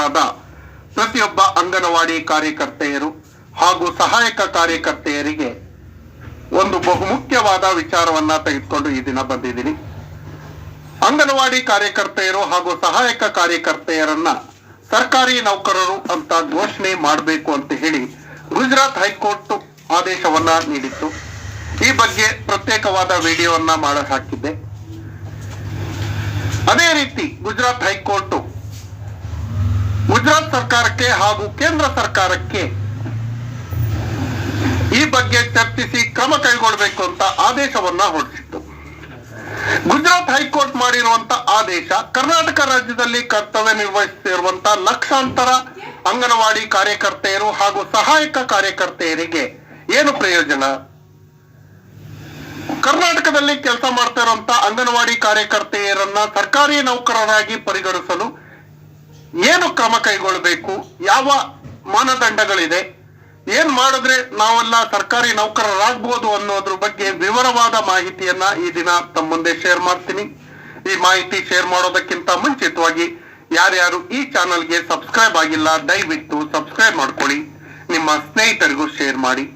ಅರ್ಹರಾದ ಪ್ರತಿಯೊಬ್ಬ ಅಂಗನವಾಡಿ ಕಾರ್ಯಕರ್ತೆಯರು ಹಾಗೂ ಸಹಾಯಕ ಕಾರ್ಯಕರ್ತೆಯರಿಗೆ ಒಂದು ಬಹುಮುಖ್ಯವಾದ ವಿಚಾರವನ್ನ ತೆಗೆದುಕೊಂಡು ಈ ದಿನ ಬಂದಿದ್ದೀನಿ. ಅಂಗನವಾಡಿ ಕಾರ್ಯಕರ್ತೆಯರು ಹಾಗೂ ಸಹಾಯಕ ಕಾರ್ಯಕರ್ತೆಯರನ್ನ ಸರ್ಕಾರಿ ನೌಕರರು ಅಂತ ಘೋಷಣೆ ಮಾಡಬೇಕು ಅಂತ ಹೇಳಿ ಗುಜರಾತ್ ಹೈಕೋರ್ಟ್ ಆದೇಶವನ್ನ ನೀಡಿತ್ತು. ಈ ಬಗ್ಗೆ ಪ್ರತ್ಯೇಕವಾದ ವಿಡಿಯೋವನ್ನ ಹಾಕಿದ್ದೆ. ಅದೇ ರೀತಿ ಗುಜರಾತ್ ಹೈಕೋರ್ಟ್ ಗುಜರಾತ್ ಸರ್ಕಾರಕ್ಕೆ ಹಾಗೂ ಕೇಂದ್ರ ಸರ್ಕಾರಕ್ಕೆ ಈ ಬಗ್ಗೆ ಚರ್ಚಿಸಿ ಕ್ರಮ ಕೈಗೊಳ್ಳಬೇಕು ಅಂತ ಆದೇಶವನ್ನ ಹೊರಡಿಸಿತ್ತು. ಗುಜರಾತ್ ಹೈಕೋರ್ಟ್ ಮಾಡಿರುವಂತ ಆದೇಶ ಕರ್ನಾಟಕ ರಾಜ್ಯದಲ್ಲಿ ಕರ್ತವ್ಯ ನಿರ್ವಹಿಸುತ್ತಿರುವಂತ ಲಕ್ಷಾಂತರ ಅಂಗನವಾಡಿ ಕಾರ್ಯಕರ್ತೆಯರು ಹಾಗೂ ಸಹಾಯಕ ಕಾರ್ಯಕರ್ತೆಯರಿಗೆ ಏನು ಪ್ರಯೋಜನ? ಕರ್ನಾಟಕದಲ್ಲಿ ಕೆಲಸ ಮಾಡ್ತಾ ಇರುವಂತ ಅಂಗನವಾಡಿ ಕಾರ್ಯಕರ್ತೆಯರನ್ನ ಸರ್ಕಾರಿ ನೌಕರರಾಗಿ ಪರಿಗಣಿಸಲು ಏನು ಕ್ರಮ ಕೈಗೊಳ್ಳಬೇಕು? ಯಾವ ಮಾನದಂಡಗಳಿದೆ? ಏನ್ ಮಾಡಿದ್ರೆ ನಾವೆಲ್ಲ ಸರ್ಕಾರಿ ನೌಕರರಾಗ್ಬೋದು ಅನ್ನೋದ್ರ ಬಗ್ಗೆ ವಿವರವಾದ ಮಾಹಿತಿಯನ್ನ ಈ ದಿನ ತಮ್ಮ ಮುಂದೆ ಶೇರ್ ಮಾಡ್ತೀನಿ. ಈ ಮಾಹಿತಿ ಶೇರ್ ಮಾಡೋದಕ್ಕಿಂತ ಮುಂಚಿತವಾಗಿ ಯಾರ್ಯಾರು ಈ ಚಾನಲ್ಗೆ ಸಬ್ಸ್ಕ್ರೈಬ್ ಆಗಿಲ್ಲ, ದಯವಿಟ್ಟು ಸಬ್ಸ್ಕ್ರೈಬ್ ಮಾಡ್ಕೊಳ್ಳಿ. ನಿಮ್ಮ ಸ್ನೇಹಿತರಿಗೂ ಶೇರ್ ಮಾಡಿ.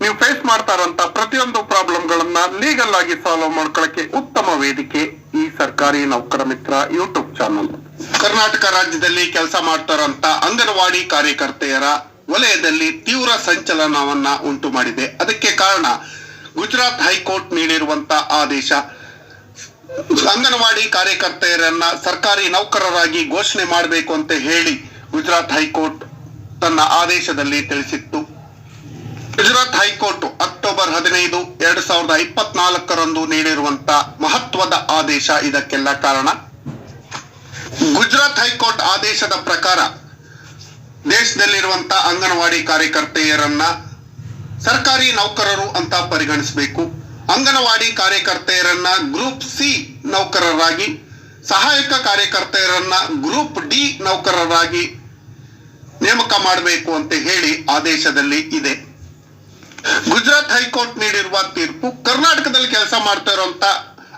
ನೀವು ಫೇಸ್ ಮಾಡ್ತಾ ಇರುವಂತ ಪ್ರತಿಯೊಂದು ಪ್ರಾಬ್ಲಮ್ಗಳನ್ನ ಲೀಗಲ್ ಆಗಿ ಸಾಲ್ವ್ ಮಾಡ್ಕೊಳ್ಳಕ್ಕೆ ಉತ್ತಮ ವೇದಿಕೆ ಈ ಸರ್ಕಾರಿ ನೌಕರ ಮಿತ್ರ ಯೂಟ್ಯೂಬ್ ಚಾನಲ್ ಕರ್ನಾಟಕ ರಾಜ್ಯದಲ್ಲಿ ಕೆಲಸ ಮಾಡ್ತಾರಂತ ಅಂಗನವಾಡಿ ಕಾರ್ಯಕರ್ತೆಯರ ವಲಯದಲ್ಲಿ ತೀವ್ರ ಸಂಚಲನವನ್ನ ಉಂಟು ಮಾಡಿದೆ. ಅದಕ್ಕೆ ಕಾರಣ ಗುಜರಾತ್ ಹೈಕೋರ್ಟ್ ನೀಡಿರುವಂತ ಆದೇಶ. ಅಂಗನವಾಡಿ ಕಾರ್ಯಕರ್ತೆಯರನ್ನ ಸರ್ಕಾರಿ ನೌಕರರಾಗಿ ಘೋಷಣೆ ಮಾಡಬೇಕು ಅಂತ ಹೇಳಿ ಗುಜರಾತ್ ಹೈಕೋರ್ಟ್ ತನ್ನ ಆದೇಶದಲ್ಲಿ ತಿಳಿಸಿತ್ತು. ಗುಜರಾತ್ ಹೈಕೋರ್ಟ್ ಅಕ್ಟೋಬರ್ ಹದಿನೈದು ಎರಡ್ ಸಾವಿರದ ಇಪ್ಪತ್ನಾಲ್ಕರಂದು ನೀಡಿರುವಂತ ಮಹತ್ವದ ಆದೇಶ ಇದಕ್ಕೆಲ್ಲ ಕಾರಣ. ಗುಜರಾತ್ ಹೈಕೋರ್ಟ್ ಆದೇಶದ ಪ್ರಕಾರ ದೇಶದಲ್ಲಿರುವಂತ ಅಂಗನವಾಡಿ ಕಾರ್ಯಕರ್ತೆಯರನ್ನ ಸರ್ಕಾರಿ ನೌಕರರು ಅಂತ ಪರಿಗಣಿಸಬೇಕು. ಅಂಗನವಾಡಿ ಕಾರ್ಯಕರ್ತೆಯರನ್ನ ಗ್ರೂಪ್ ಸಿ ನೌಕರರಾಗಿ, ಸಹಾಯಕ ಕಾರ್ಯಕರ್ತೆಯರನ್ನ ಗ್ರೂಪ್ ಡಿ ನೌಕರರಾಗಿ ನೇಮಕ ಮಾಡಬೇಕು ಅಂತ ಹೇಳಿ ಆದೇಶದಲ್ಲಿ ಇದೆ. ಗುಜರಾತ್ ಹೈಕೋರ್ಟ್ ನೀಡಿರುವ ತೀರ್ಪು ಕರ್ನಾಟಕದಲ್ಲಿ ಕೆಲಸ ಮಾಡ್ತಾ ಇರುವಂತ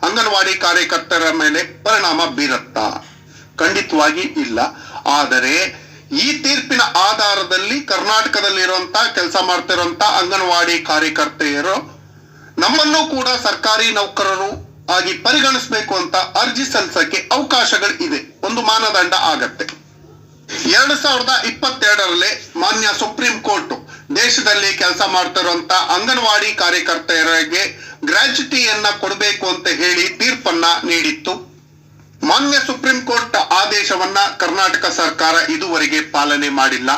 ಅಂಗನವಾಡಿ ಕಾರ್ಯಕರ್ತರ ಮೇಲೆ ಪರಿಣಾಮ ಬೀರುತ್ತಾ? ಖಂಡಿತವಾಗಿ ಇಲ್ಲ. ಆದರೆ ಈ ತೀರ್ಪಿನ ಆಧಾರದಲ್ಲಿ ಕರ್ನಾಟಕದಲ್ಲಿರುವಂತ ಕೆಲಸ ಮಾಡ್ತಿರುವಂತ ಅಂಗನವಾಡಿ ಕಾರ್ಯಕರ್ತೆಯರು ನಮ್ಮನ್ನು ಕೂಡ ಸರ್ಕಾರಿ ನೌಕರರು ಆಗಿ ಪರಿಗಣಿಸಬೇಕು ಅಂತ ಅರ್ಜಿ ಸಲ್ಲಿಸಕ್ಕೆ ಅವಕಾಶಗಳು ಇದೆ ಒಂದು ಮಾನದಂಡ ಆಗತ್ತೆ. ಎರಡ್ ಸಾವಿರದ ಇಪ್ಪತ್ತೆರಡರಲ್ಲಿ ಮಾನ್ಯ ಸುಪ್ರೀಂ ಕೋರ್ಟ್ ದೇಶದಲ್ಲಿ ಕೆಲಸ ಮಾಡ್ತಿರುವಂತ ಅಂಗನವಾಡಿ ಕಾರ್ಯಕರ್ತೆಯರಿಗೆ ಗ್ರಾಚ್ಯುಟಿಯನ್ನ ಕೊಡಬೇಕು ಅಂತ ಹೇಳಿ ತೀರ್ಪನ್ನ ನೀಡಿತ್ತು. ಮಾನ್ಯ ಸುಪ್ರೀಂ ಕೋರ್ಟ್ ಆದೇಶವನ್ನ ಕರ್ನಾಟಕ ಸರ್ಕಾರ ಇದುವರೆಗೆ ಪಾಲನೆ ಮಾಡಿಲ್ಲ.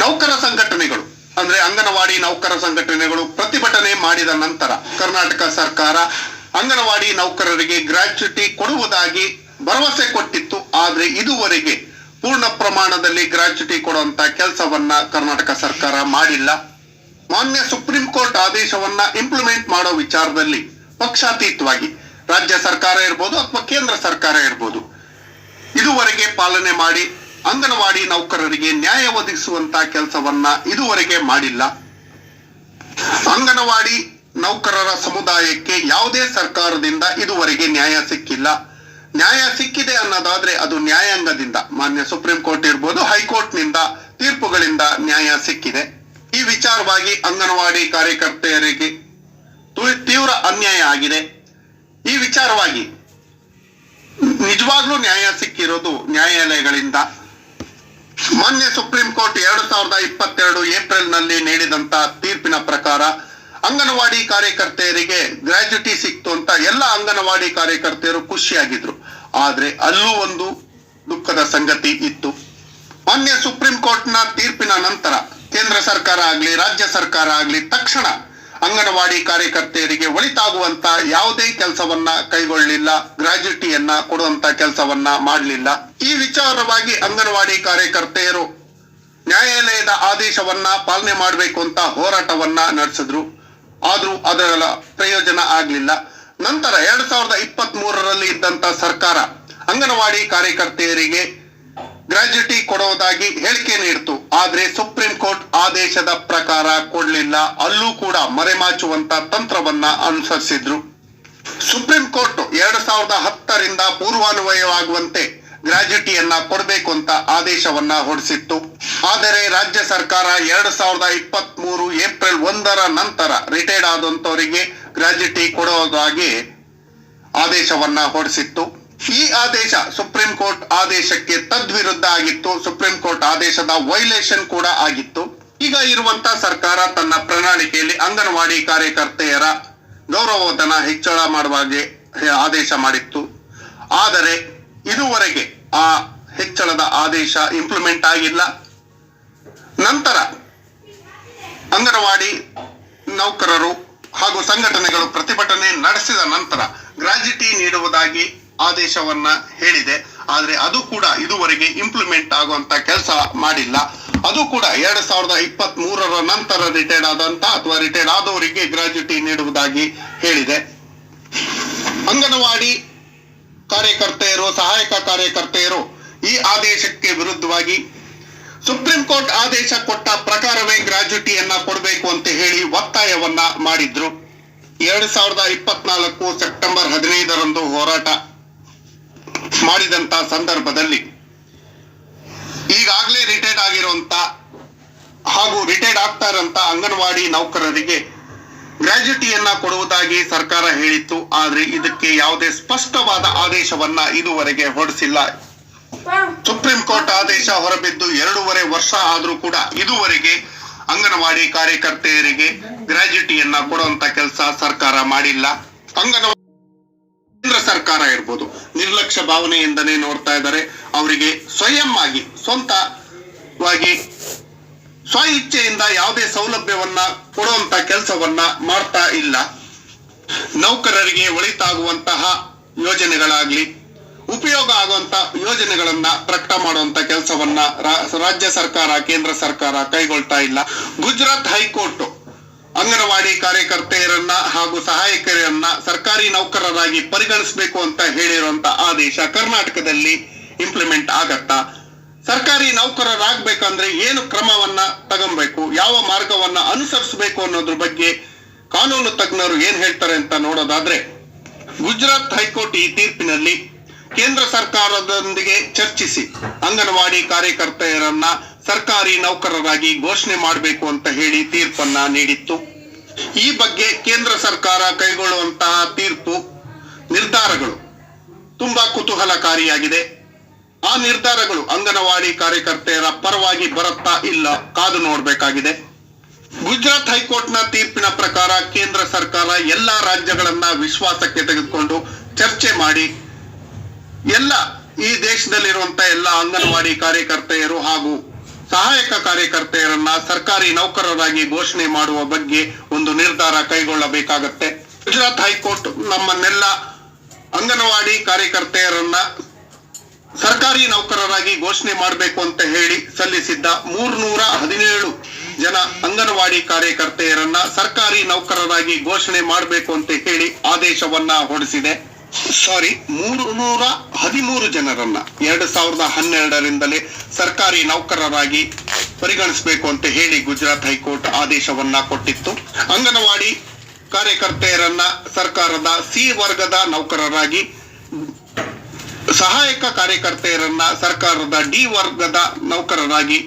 ನೌಕರ ಸಂಘಟನೆಗಳು, ಅಂದ್ರೆ ಅಂಗನವಾಡಿ ನೌಕರ ಸಂಘಟನೆಗಳು ಪ್ರತಿಭಟನೆ ಮಾಡಿದ ನಂತರ ಕರ್ನಾಟಕ ಸರ್ಕಾರ ಅಂಗನವಾಡಿ ನೌಕರರಿಗೆ ಗ್ರಾಚ್ಯುಟಿ ಕೊಡುವುದಾಗಿ ಭರವಸೆ ಕೊಟ್ಟಿತ್ತು. ಆದ್ರೆ ಇದುವರೆಗೆ ಪೂರ್ಣ ಪ್ರಮಾಣದಲ್ಲಿ ಗ್ರಾಚ್ಯುಟಿ ಕೊಡುವಂತ ಕೆಲಸವನ್ನ ಕರ್ನಾಟಕ ಸರ್ಕಾರ ಮಾಡಿಲ್ಲ. ಮಾನ್ಯ ಸುಪ್ರೀಂ ಕೋರ್ಟ್ ಆದೇಶವನ್ನ ಇಂಪ್ಲಿಮೆಂಟ್ ಮಾಡೋ ವಿಚಾರದಲ್ಲಿ ಪಕ್ಷಾತೀತವಾಗಿ ರಾಜ್ಯ ಸರ್ಕಾರ ಇರ್ಬೋದು ಅಥವಾ ಕೇಂದ್ರ ಸರ್ಕಾರ ಇರ್ಬೋದು. ಇದುವರೆಗೆ ಪಾಲನೆ ಮಾಡಿ ಅಂಗನವಾಡಿ ನೌಕರರಿಗೆ ನ್ಯಾಯ ಒದಗಿಸುವಂತ ಕೆಲಸವನ್ನ ಇದುವರೆಗೆ ಮಾಡಿಲ್ಲ. ಅಂಗನವಾಡಿ ನೌಕರರ ಸಮುದಾಯಕ್ಕೆ ಯಾವುದೇ ಸರ್ಕಾರದಿಂದ ಇದುವರೆಗೆ ನ್ಯಾಯ ಸಿಕ್ಕಿಲ್ಲ. ನ್ಯಾಯ ಸಿಕ್ಕಿದೆ ಅನ್ನೋದಾದ್ರೆ ಅದು ನ್ಯಾಯಾಂಗದಿಂದ. ಮಾನ್ಯ ಸುಪ್ರೀಂ ಕೋರ್ಟ್ ಇರ್ಬೋದು ಹೈಕೋರ್ಟ್ನಿಂದ ತೀರ್ಪುಗಳಿಂದ ನ್ಯಾಯ ಸಿಕ್ಕಿದೆ. ಈ ವಿಚಾರವಾಗಿ ಅಂಗನವಾಡಿ ಕಾರ್ಯಕರ್ತೆಯರಿಗೆ ತೀವ್ರ ಅನ್ಯಾಯ ಆಗಿದೆ. ವಿಚಾರವಾಗಿ, ನಿಜವಾಗ್ಲೂ ನ್ಯಾಯ ಸಿಕ್ಕಿರೋದು ನ್ಯಾಯಾಲಯಗಳಿಂದ. ಮಾನ್ಯ ಸುಪ್ರೀಂ ಕೋರ್ಟ್ ಎರಡು ಸಾವಿರದ ಇಪ್ಪತ್ತೆರಡು ಏಪ್ರಿಲ್ನಲ್ಲಿ ನೀಡಿದಂತ ತೀರ್ಪಿನ ಪ್ರಕಾರ ಅಂಗನವಾಡಿ ಕಾರ್ಯಕರ್ತೆಯರಿಗೆ ಗ್ರಾಜ್ಯುಟಿ ಸಿಕ್ತು ಅಂತ ಎಲ್ಲ ಅಂಗನವಾಡಿ ಕಾರ್ಯಕರ್ತೆಯರು ಖುಷಿಯಾಗಿದ್ರು. ಆದ್ರೆ ಅಲ್ಲೂ ಒಂದು ದುಃಖದ ಸಂಗತಿ ಇತ್ತು. ಮಾನ್ಯ ಸುಪ್ರೀಂ ಕೋರ್ಟ್ನ ತೀರ್ಪಿನ ನಂತರ ಕೇಂದ್ರ ಸರ್ಕಾರ ಆಗ್ಲಿ, ರಾಜ್ಯ ಸರ್ಕಾರ ಆಗ್ಲಿ ತಕ್ಷಣ ಅಂಗನವಾಡಿ ಕಾರ್ಯಕರ್ತೆಯರಿಗೆ ಒಳಿತಾಗುವಂತ ಯಾವುದೇ ಕೆಲಸವನ್ನ ಕೈಗೊಳ್ಳಲಿಲ್ಲ ಗ್ರಾಜ್ಯುಟಿಯನ್ನ ಕೊಡುವಂತ ಕೆಲಸವನ್ನ ಮಾಡಲಿಲ್ಲ. ಈ ವಿಚಾರವಾಗಿ ಅಂಗನವಾಡಿ ಕಾರ್ಯಕರ್ತೆಯರು ನ್ಯಾಯಾಲಯದ ಆದೇಶವನ್ನ ಪಾಲನೆ ಮಾಡಬೇಕು ಅಂತ ಹೋರಾಟವನ್ನ ನಡೆಸಿದ್ರು. ಆದ್ರೂ ಅದರ ಪ್ರಯೋಜನ ಆಗಲಿಲ್ಲ. ನಂತರ ಎರಡ್ ಸಾವಿರದ ಇಪ್ಪತ್ತ್ ಮೂರರಲ್ಲಿ ಇದ್ದಂತ ಸರ್ಕಾರ ಅಂಗನವಾಡಿ ಕಾರ್ಯಕರ್ತೆಯರಿಗೆ ಗ್ರಾಜ್ಯುಟಿ ಕೊಡುವುದಾಗಿ ಹೇಳಿಕೆ ನೀಡಿತು. ಆದ್ರೆ ಸುಪ್ರೀಂ ಕೋರ್ಟ್ ಆದೇಶದ ಪ್ರಕಾರ ಕೊಡಲಿಲ್ಲ. ಅಲ್ಲೂ ಕೂಡ ಮರೆಮಾಚುವಂತ ತಂತ್ರವನ್ನ ಅನುಸರಿಸಿದ್ರು. ಸುಪ್ರೀಂ ಕೋರ್ಟ್ ಎರಡು ಸಾವಿರದ ಹತ್ತರಿಂದ ಪೂರ್ವಾನ್ವಯವಾಗುವಂತೆ ಗ್ರಾಜ್ಯುಟಿಯನ್ನ ಕೊಡಬೇಕು ಅಂತ ಆದೇಶವನ್ನ ಹೊರಡಿಸಿತ್ತು. ಆದರೆ ರಾಜ್ಯ ಸರ್ಕಾರ ಎರಡು ಸಾವಿರದ ಇಪ್ಪತ್ತ್ ಮೂರು ಏಪ್ರಿಲ್ ಒಂದರ ನಂತರ ರಿಟೈರ್ಡ್ ಆದಂತವರಿಗೆ ಗ್ರಾಜ್ಯುಟಿ ಕೊಡೋದಾಗಿ ಆದೇಶವನ್ನ ಹೊರಡಿಸಿತ್ತು. ಈ ಆದೇಶ ಸುಪ್ರೀಂ ಕೋರ್ಟ್ ಆದೇಶಕ್ಕೆ ತದ್ವಿರುದ್ಧ ಆಗಿತ್ತು. ಸುಪ್ರೀಂ ಕೋರ್ಟ್ ಆದೇಶದ ವೈಲೇಷನ್ ಕೂಡ ಆಗಿತ್ತು. ಈಗ ಇರುವಂತ ಸರ್ಕಾರ ತನ್ನ ಪ್ರಣಾಳಿಕೆಯಲ್ಲಿ ಅಂಗನವಾಡಿ ಕಾರ್ಯಕರ್ತೆಯರ ಗೌರವಧನ ಹೆಚ್ಚಳ ಮಾಡುವಾಗೆ ಆದೇಶ ಮಾಡಿತ್ತು. ಆದರೆ ಇದುವರೆಗೆ ಆ ಹೆಚ್ಚಳದ ಆದೇಶ ಇಂಪ್ಲಿಮೆಂಟ್ ಆಗಿಲ್ಲ. ನಂತರ ಅಂಗನವಾಡಿ ನೌಕರರು ಹಾಗೂ ಸಂಘಟನೆಗಳು ಪ್ರತಿಭಟನೆ ನಡೆಸಿದ ನಂತರ ಗ್ರಾಜ್ಯುಟಿ ನೀಡುವುದಾಗಿ ಆದೇಶವನ್ನ ಹೇಳಿದೆ. ಆದರೆ ಅದು ಕೂಡ ಇದುವರೆಗೆ ಇಂಪ್ಲಿಮೆಂಟ್ ಆಗುವಂತ ಕೆಲಸ ಮಾಡಿಲ್ಲ. ಅದು ಕೂಡ ಎರಡ್ ಸಾವಿರದ ಇಪ್ಪತ್ತ್ ಮೂರರ ನಂತರ ರಿಟೈರ್ಡ್ ಆದಂತ ಅಥವಾ ರಿಟೈರ್ಡ್ ಆದವರಿಗೆ ಗ್ರಾಜ್ಯುಟಿ ನೀಡುವುದಾಗಿ ಹೇಳಿದೆ. ಅಂಗನವಾಡಿ ಕಾರ್ಯಕರ್ತೆಯರು, ಸಹಾಯಕ ಕಾರ್ಯಕರ್ತೆಯರು ಈ ಆದೇಶಕ್ಕೆ ವಿರುದ್ಧವಾಗಿ ಸುಪ್ರೀಂ ಕೋರ್ಟ್ ಆದೇಶ ಕೊಟ್ಟ ಪ್ರಕಾರವೇ ಗ್ರಾಜ್ಯುಟಿಯನ್ನ ಕೊಡಬೇಕು ಅಂತ ಹೇಳಿ ಒತ್ತಾಯವನ್ನ ಮಾಡಿದ್ರು. ಎರಡ್ ಸಾವಿರದ ಇಪ್ಪತ್ನಾಲ್ಕು ಸೆಪ್ಟೆಂಬರ್ ಹದಿನೈದರಂದು ಹೋರಾಟ ಮಾಡಿದಂತ ಸಂದರ್ಭದಲ್ಲಿ ಈಗಾಗಲೇ ರಿಟೈರ್ಡ್ ಆಗಿರುವಂತ ಹಾಗೂ ರಿಟೈರ್ಡ್ ಆಗ್ತಾ ಇರೋಂತ ಅಂಗನವಾಡಿ ನೌಕರರಿಗೆ ಗ್ರಾಜ್ಯುಟಿಯನ್ನ ಕೊಡುವುದಾಗಿ ಸರ್ಕಾರ ಹೇಳಿತ್ತು. ಆದ್ರೆ ಇದಕ್ಕೆ ಯಾವುದೇ ಸ್ಪಷ್ಟವಾದ ಆದೇಶವನ್ನ ಇದುವರೆಗೆ ಹೊರಡಿಸಿಲ್ಲ. ಸುಪ್ರೀಂ ಕೋರ್ಟ್ ಆದೇಶ ಹೊರಬಿದ್ದು ಎರಡೂವರೆ ವರ್ಷ ಆದ್ರೂ ಕೂಡ ಇದುವರೆಗೆ ಅಂಗನವಾಡಿ ಕಾರ್ಯಕರ್ತೆಯರಿಗೆ ಗ್ರಾಜ್ಯುಟಿಯನ್ನ ಕೊಡುವಂತ ಕೆಲಸ ಸರ್ಕಾರ ಮಾಡಿಲ್ಲ. ಅಂಗನವಾಡಿ ಸರ್ಕಾರ ಇರ್ಬೋದು. ನಿರ್ಲಕ್ಷ್ಯ ಭಾವನೆಯಿಂದನೇ ನೋಡ್ತಾ ಇದ್ದಾರೆ. ಅವರಿಗೆ ಸ್ವಯಂ ಆಗಿ, ಸ್ವಂತವಾಗಿ ಸ್ವ ಇಚ್ಛೆಯಿಂದ ಯಾವುದೇ ಸೌಲಭ್ಯವನ್ನ ಕೊಡುವಂತ ಕೆಲಸವನ್ನ ಮಾಡ್ತಾ ಇಲ್ಲ. ನೌಕರರಿಗೆ ಒಳಿತಾಗುವಂತಹ ಯೋಜನೆಗಳಾಗ್ಲಿ, ಉಪಯೋಗ ಆಗುವಂತ ಯೋಜನೆಗಳನ್ನ ಪ್ರಕಟ ಮಾಡುವಂತ ಕೆಲಸವನ್ನ ರಾಜ್ಯ ಸರ್ಕಾರ, ಕೇಂದ್ರ ಸರ್ಕಾರ ಕೈಗೊಳ್ತಾ ಇಲ್ಲ. ಗುಜರಾತ್ ಹೈಕೋರ್ಟ್ ಅಂಗನವಾಡಿ ಕಾರ್ಯಕರ್ತೆಯರನ್ನ ಹಾಗೂ ಸಹಾಯಕರನ್ನ ಸರ್ಕಾರಿ ನೌಕರರಾಗಿ ಪರಿಗಣಿಸಬೇಕು ಅಂತ ಹೇಳಿರುವಂತ ಆದೇಶ ಕರ್ನಾಟಕದಲ್ಲಿ ಇಂಪ್ಲಿಮೆಂಟ್ ಆಗತ್ತಾ? ಸರ್ಕಾರಿ ನೌಕರರಾಗಬೇಕಂದ್ರೆ ಏನು ಕ್ರಮವನ್ನ ತಗೊಬೇಕು? ಯಾವ ಮಾರ್ಗವನ್ನ ಅನುಸರಿಸಬೇಕು ಅನ್ನೋದ್ರ ಬಗ್ಗೆ ಕಾನೂನು ತಜ್ಞರು ಏನ್ ಹೇಳ್ತಾರೆ ಅಂತ ನೋಡೋದಾದ್ರೆ, ಗುಜರಾತ್ ಹೈಕೋರ್ಟ್ ಈ ತೀರ್ಪಿನಲ್ಲಿ ಕೇಂದ್ರ ಸರ್ಕಾರದೊಂದಿಗೆ ಚರ್ಚಿಸಿ ಅಂಗನವಾಡಿ ಕಾರ್ಯಕರ್ತೆಯರನ್ನ ಸರ್ಕಾರಿ ನೌಕರರಾಗಿ ಘೋಷಣೆ ಮಾಡಬೇಕು ಅಂತ ಹೇಳಿ ತೀರ್ಪನ್ನ ನೀಡಿತ್ತು. ಈ ಬಗ್ಗೆ ಕೇಂದ್ರ ಸರ್ಕಾರ ಕೈಗೊಳ್ಳುವಂತಹ ತೀರ್ಪು ನಿರ್ಧಾರಗಳು ತುಂಬಾ ಕುತೂಹಲಕಾರಿಯಾಗಿದೆ. ಆ ನಿರ್ಧಾರಗಳು ಅಂಗನವಾಡಿ ಕಾರ್ಯಕರ್ತೆಯರ ಪರವಾಗಿ ಬರುತ್ತಾ ಇಲ್ಲ ಕಾದು ನೋಡಬೇಕಾಗಿದೆ. ಗುಜರಾತ್ ಹೈಕೋರ್ಟ್ನ ತೀರ್ಪಿನ ಪ್ರಕಾರ ಕೇಂದ್ರ ಸರ್ಕಾರ ಎಲ್ಲಾ ರಾಜ್ಯಗಳನ್ನ ವಿಶ್ವಾಸಕ್ಕೆ ತೆಗೆದುಕೊಂಡು ಚರ್ಚೆ ಮಾಡಿ ಎಲ್ಲ ಈ ದೇಶದಲ್ಲಿರುವಂತಹ ಎಲ್ಲ ಅಂಗನವಾಡಿ ಕಾರ್ಯಕರ್ತೆಯರು ಹಾಗೂ ಸಹಾಯಕ ಕಾರ್ಯಕರ್ತೆಯರನ್ನ ಸರ್ಕಾರಿ ನೌಕರರಾಗಿ ಘೋಷಣೆ ಮಾಡುವ ಬಗ್ಗೆ ಒಂದು ನಿರ್ಧಾರ ಕೈಗೊಳ್ಳಬೇಕಾಗತ್ತೆ. ಗುಜರಾತ್ ಹೈಕೋರ್ಟ್ ನಮ್ಮನ್ನೆಲ್ಲ ಅಂಗನವಾಡಿ ಕಾರ್ಯಕರ್ತೆಯರನ್ನ ಸರ್ಕಾರಿ ನೌಕರರಾಗಿ ಘೋಷಣೆ ಮಾಡಬೇಕು ಅಂತ ಹೇಳಿ ಸಲ್ಲಿಸಿದ್ದ ಮೂರ್ನೂರ ಹದಿನೇಳು ಜನ ಅಂಗನವಾಡಿ ಕಾರ್ಯಕರ್ತೆಯರನ್ನ ಸರ್ಕಾರಿ ನೌಕರರಾಗಿ ಘೋಷಣೆ ಮಾಡಬೇಕು ಅಂತ ಹೇಳಿ ಆದೇಶವನ್ನ ಹೊರಡಿಸಿದೆ. ಸಾರಿ ಮೂರು ನೂರ ಹದಿಮೂರು ಜನರನ್ನ ಎರಡು ಸಾವಿರದ ಹನ್ನೆರಡರಿಂದಲೇ ಸರ್ಕಾರಿ ನೌಕರರಾಗಿ ಪರಿಗಣಿಸಬೇಕು ಅಂತ ಹೇಳಿ ಗುಜರಾತ್ ಹೈಕೋರ್ಟ್ ಆದೇಶವನ್ನ ಕೊಟ್ಟಿತ್ತು. ಅಂಗನವಾಡಿ ಕಾರ್ಯಕರ್ತೆಯರನ್ನ ಸರ್ಕಾರದ ಸಿ ವರ್ಗದ ನೌಕರರಾಗಿ, ಸಹಾಯಕ ಕಾರ್ಯಕರ್ತೆಯರನ್ನ ಸರ್ಕಾರದ ಡಿ ವರ್ಗದ ನೌಕರರಾಗಿ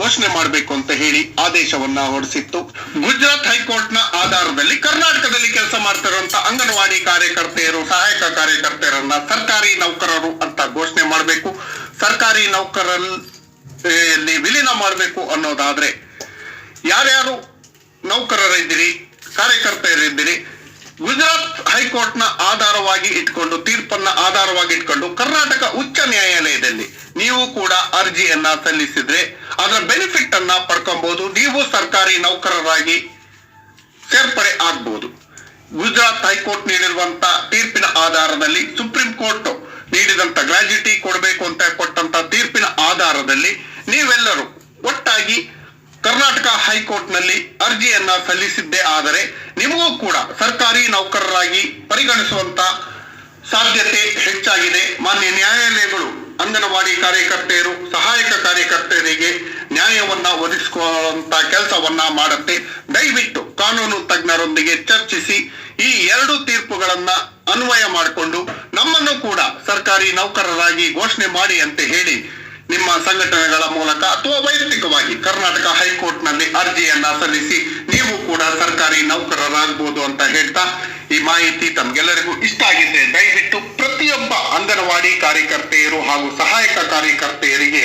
ಘೋಷಣೆ ಮಾಡಬೇಕು ಅಂತ ಹೇಳಿ ಆದೇಶವನ್ನ ಹೊರಡಿಸಿತ್ತು. ಗುಜರಾತ್ ಹೈಕೋರ್ಟ್ನ ಆಧಾರದಲ್ಲಿ ಕರ್ನಾಟಕದಲ್ಲಿ ಕೆಲಸ ಮಾಡ್ತಿರುವಂತ ಅಂಗನವಾಡಿ ಕಾರ್ಯಕರ್ತೆಯರು, ಸಹಾಯಕ ಕಾರ್ಯಕರ್ತೆಯರನ್ನ ಸರ್ಕಾರಿ ನೌಕರರು ಅಂತ ಘೋಷಣೆ ಮಾಡಬೇಕು. ಸರ್ಕಾರಿ ನೌಕರಲ್ಲಿ ವಿಲೀನ ಮಾಡಬೇಕು ಅನ್ನೋದಾದ್ರೆ ಯಾರ್ಯಾರು ನೌಕರರಿದ್ದೀರಿ, ಕಾರ್ಯಕರ್ತೆಯರಿದ್ದೀರಿ ಗುಜರಾತ್ ಹೈಕೋರ್ಟ್ನ ಆಧಾರವಾಗಿ ಇಟ್ಕೊಂಡು, ತೀರ್ಪನ್ನ ಆಧಾರವಾಗಿ ಇಟ್ಕೊಂಡು ಕರ್ನಾಟಕ ಉಚ್ಚ ನ್ಯಾಯಾಲಯದಲ್ಲಿ ನೀವು ಕೂಡ ಅರ್ಜಿಯನ್ನ ಸಲ್ಲಿಸಿದ್ರೆ ಅದರ ಬೆನಿಫಿಟ್ ಅನ್ನ ಪಡ್ಕೊಬಹುದು ನೀವು ಸರ್ಕಾರಿ ನೌಕರರಾಗಿ ಸೇರ್ಪಡೆ ಆಗ್ಬಹುದು ಗುಜರಾತ್ ಹೈಕೋರ್ಟ್ ನೀಡಿರುವಂತ ತೀರ್ಪಿನ ಆಧಾರದಲ್ಲಿ ಸುಪ್ರೀಂ ಕೋರ್ಟ್ ನೀಡಿದಂತ ಗ್ರಾಜ್ಯುಟಿ ಕೊಡಬೇಕು ಅಂತ ಕೊಟ್ಟಂತ ತೀರ್ಪಿನ ಆಧಾರದಲ್ಲಿ ನೀವೆಲ್ಲರೂ ಒಟ್ಟಾಗಿ ಕರ್ನಾಟಕ ಹೈಕೋರ್ಟ್ ನಲ್ಲಿ ಅರ್ಜಿಯನ್ನ ಸಲ್ಲಿಸಿದ್ದೇ ಆದರೆ ನಿಮಗೂ ಕೂಡ ಸರ್ಕಾರಿ ನೌಕರರಾಗಿ ಪರಿಗಣಿಸುವಂತ ಸಾಧ್ಯತೆ ಹೆಚ್ಚಾಗಿದೆ. ಮಾನ್ಯ ನ್ಯಾಯಾಲಯಗಳು, ಅಂಗನವಾಡಿ ಕಾರ್ಯಕರ್ತೆಯರು, ಸಹಾಯಕ ಕಾರ್ಯಕರ್ತೆಯರಿಗೆ ನ್ಯಾಯವನ್ನ ಒದಗಿಸಿಕೊಳ್ಳುವಂತ ಕೆಲಸವನ್ನ ಮಾಡುತ್ತೆ. ದಯವಿಟ್ಟು ಕಾನೂನು ತಜ್ಞರೊಂದಿಗೆ ಚರ್ಚಿಸಿ ಈ ಎರಡು ತೀರ್ಪುಗಳನ್ನ ಅನ್ವಯ ಮಾಡಿಕೊಂಡು ನಮ್ಮನ್ನು ಕೂಡ ಸರ್ಕಾರಿ ನೌಕರರಾಗಿ ಘೋಷಣೆ ಮಾಡಿ ಅಂತ ಹೇಳಿ ನಿಮ್ಮ ಸಂಘಟನೆಗಳ ಮೂಲಕ ಅಥವಾ ವೈಯಕ್ತಿಕವಾಗಿ ಕರ್ನಾಟಕ ಹೈಕೋರ್ಟ್ನಲ್ಲಿ ಅರ್ಜಿಯನ್ನ ಸಲ್ಲಿಸಿ ನೀವು ಕೂಡ ಸರ್ಕಾರಿ ನೌಕರರಾಗಬಹುದು ಅಂತ ಹೇಳ್ತಾ ಈ ಮಾಹಿತಿ ತಮ್ಗೆಲ್ಲರಿಗೂ ಇಷ್ಟ ಆಗಿದೆ. ದಯವಿಟ್ಟು ಪ್ರತಿಯೊಬ್ಬ ಅಂಗನವಾಡಿ ಕಾರ್ಯಕರ್ತೆಯರು ಹಾಗೂ ಸಹಾಯಕ ಕಾರ್ಯಕರ್ತೆಯರಿಗೆ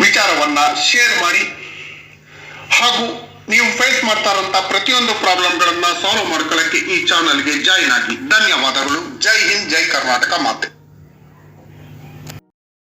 ವಿಚಾರವನ್ನ ಶೇರ್ ಮಾಡಿ. ಹಾಗೂ ನೀವು ಫೇಸ್ ಮಾಡ್ತಾ ಇರುವಂತ ಪ್ರತಿಯೊಂದು ಪ್ರಾಬ್ಲಮ್ಗಳನ್ನ ಸಾಲ್ವ್ ಮಾಡ್ಕೊಳ್ಳಕ್ಕೆ ಈ ಚಾನಲ್ಗೆ ಜಾಯಿನ್ ಆಗಿ. ಧನ್ಯವಾದಗಳು. ಜೈ ಹಿಂದ್, ಜೈ ಕರ್ನಾಟಕ ಮಾತೆ.